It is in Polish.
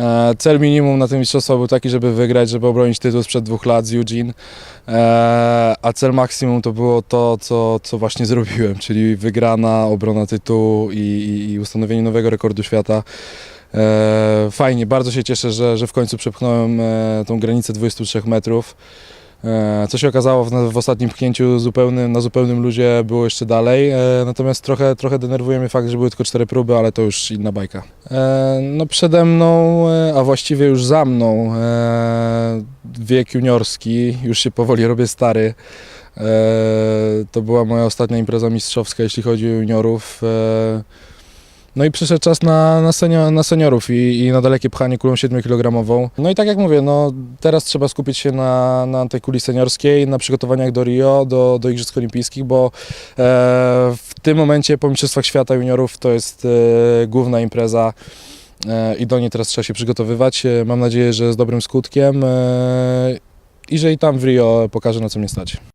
E, Cel minimum na tym mistrzostwa był taki, żeby wygrać, żeby obronić tytuł sprzed dwóch lat z Eugene, E, a cel maksimum to było to, co, co właśnie zrobiłem, czyli wygrana, obrona tytułu i, i, i ustanowienie nowego rekordu świata. E, Fajnie, bardzo się cieszę, że, że w końcu przepchnąłem tą granicę 23 metrów. E, Co się okazało w, w ostatnim pchnięciu zupełnym, na zupełnym luzie było jeszcze dalej, e, natomiast trochę, trochę denerwuje mnie fakt, że były tylko cztery próby, ale to już inna bajka. E, No przede mną, a właściwie już za mną, wiek juniorski, już się powoli robię stary. To była moja ostatnia impreza mistrzowska, jeśli chodzi o juniorów. No i przyszedł czas na, na, senior, na seniorów i, i na dalekie pchanie kulą 7-kilogramową. No i tak jak mówię, no teraz trzeba skupić się na, na tej kuli seniorskiej, na przygotowaniach do Rio, do, do Igrzysk Olimpijskich, bo e, w tym momencie po Mistrzostwach Świata Juniorów to jest e, główna impreza e, i do niej teraz trzeba się przygotowywać. E, Mam nadzieję, że z dobrym skutkiem e, i że i tam w Rio pokażę na co mnie stać.